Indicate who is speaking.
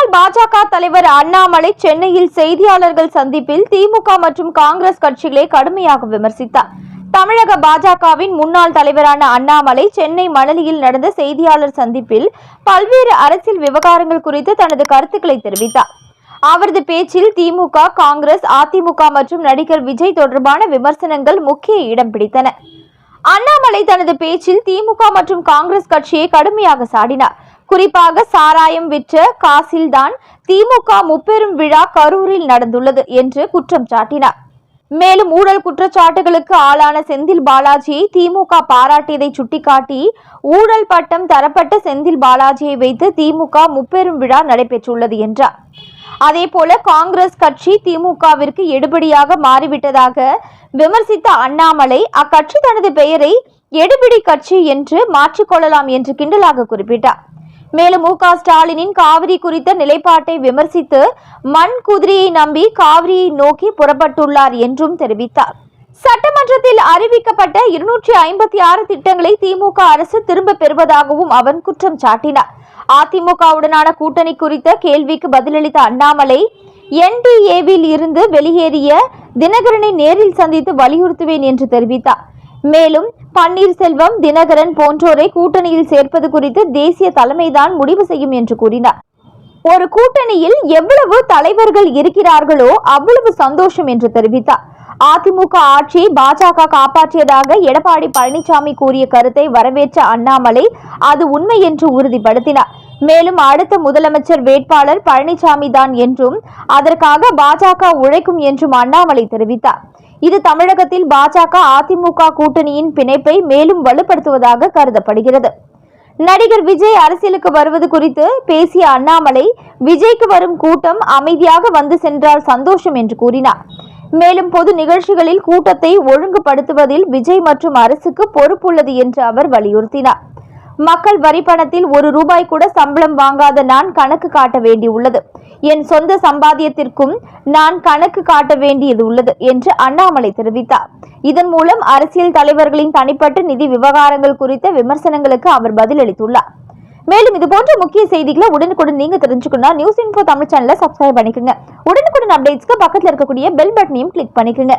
Speaker 1: முன்னாள் பாஜக தலைவர் அண்ணாமலை சென்னையில் செய்தியாளர்கள் சந்திப்பில் திமுக மற்றும் காங்கிரஸ் கட்சிகளை கடுமையாக விமர்சித்தார். தமிழக பாஜகவின் முன்னாள் தலைவரான அண்ணாமலை சென்னை மணலியில் நடந்த செய்தியாளர் சந்திப்பில் பல்வேறு அரசியல் விவகாரங்கள் குறித்து தனது கருத்துக்களை தெரிவித்தார். அவரது பேச்சில் திமுக காங்கிரஸ் அதிமுக மற்றும் நடிகர் விஜய் தொடர்பான விமர்சனங்கள் முக்கிய இடம் பிடித்தன. அண்ணாமலை தனது பேச்சில் திமுக மற்றும் காங்கிரஸ் கட்சியை கடுமையாக சாடினார். குறிப்பாக சாராயம் விற்ற காசில்தான் திமுக முப்பெரும் விழா கரூரில் நடந்துள்ளது என்று குற்றம் சாட்டினார். மேலும் ஊழல் குற்றச்சாட்டுகளுக்கு ஆளான செந்தில் பாலாஜியை திமுக பாராட்டியதை சுட்டிக்காட்டி ஊழல் பட்டம் தரப்பட்ட செந்தில் பாலாஜியை வைத்து திமுக முப்பெரும் விழா நடைபெற்றுள்ளது என்றார். அதேபோல காங்கிரஸ் கட்சி திமுகவிற்கு எடுபடியாக மாறிவிட்டதாக விமர்சித்த அண்ணாமலை அக்கட்சி தனது பெயரை எடுபிடி கட்சி என்று மாற்றிக்கொள்ளலாம் என்று கிண்டலாக குறிப்பிட்டார். மேலும் மு க ஸ்டாலினின் காவிரி குறித்த நிலைப்பாட்டை விமர்சித்து மண் குதிரையை நம்பி காவிரியை நோக்கி புறப்பட்டுள்ளார் என்றும் தெரிவித்தார். சட்டமன்றத்தில் அறிவிக்கப்பட்ட இருநூற்றி ஐம்பத்தி ஆறு திட்டங்களை திமுக அரசு திரும்ப பெறுவதாகவும் அவன் குற்றம் சாட்டினார். அதிமுகவுடனான கூட்டணி குறித்த கேள்விக்கு பதிலளித்த அண்ணாமலை என்டிஏவில் இருந்து வெளியேறிய தினகரனை நேரில் சந்தித்து வலியுறுத்துவேன் என்று தெரிவித்தார். மேலும் பன்னீர்செல்வம் தினகரன் போன்றோரை கூட்டணியில் சேர்ப்பது குறித்து தேசிய தலைமைதான் முடிவு செய்யும் என்று கூறினார். ஒரு கூட்டணியில் எவ்வளவு தலைவர்கள் இருக்கிறார்களோ அவ்வளவு சந்தோஷம் என்று தெரிவித்தார். அதிமுக ஆட்சியை பாஜக காப்பாற்றியதாக எடப்பாடி பழனிசாமி கூறிய கருத்தை வரவேற்ற அண்ணாமலை அது உண்மை என்று உறுதிப்படுத்தினார். மேலும் அடுத்த முதலமைச்சர் வேட்பாளர் பழனிசாமி தான் என்றும் அதற்காக பாஜக உழைக்கும் என்றும் அண்ணாமலை தெரிவித்தார். இது தமிழகத்தில் பாஜக அதிமுக கூட்டணியின் பிணைப்பை மேலும் வலுப்படுத்துவதாக கருதப்படுகிறது. நடிகர் விஜய் அரசியலுக்கு வருவது குறித்து பேசிய அண்ணாமலை விஜய்க்கு வரும் கூட்டம் அமைதியாக வந்து சென்றால் சந்தோஷம் என்று கூறினார். மேலும் பொது நிகழ்ச்சிகளில் கூட்டத்தை ஒழுங்குபடுத்துவதில் விஜய் மற்றும் அரசுக்கு பொறுப்புள்ளது என்று அவர் வலியுறுத்தினார். மக்கள் வரி பணத்தில் ஒரு ரூபாய் கூட சம்பளம் வாங்காத நான் கணக்கு காட்ட வேண்டியுள்ளது. என் சொந்த சம்பாத்தியத்திற்கும் நான் கணக்கு காட்ட வேண்டியது உள்ளது என்று அண்ணாமலை தெரிவித்தார். இதன் மூலம் அரசியல் தலைவர்களின் தனிப்பட்ட நிதி விவகாரங்கள் குறித்த விமர்சனங்களுக்கு அவர் பதிலளித்துள்ளார். மேலும் இது போன்ற முக்கிய செய்திகளை உடனுக்குடன் நீங்க தெரிஞ்சுக்கணும் நியூஸ் இன்ஃபோ தமிழ் சேனலை சப்ஸ்கிரைப் பண்ணிக்கோங்க. உடனுக்குடன் அப்டேட்ஸ்க்கு பக்கத்தில் இருக்கக்கூடிய பெல் பட்டனையும் கிளிக் பண்ணிக்கோங்க.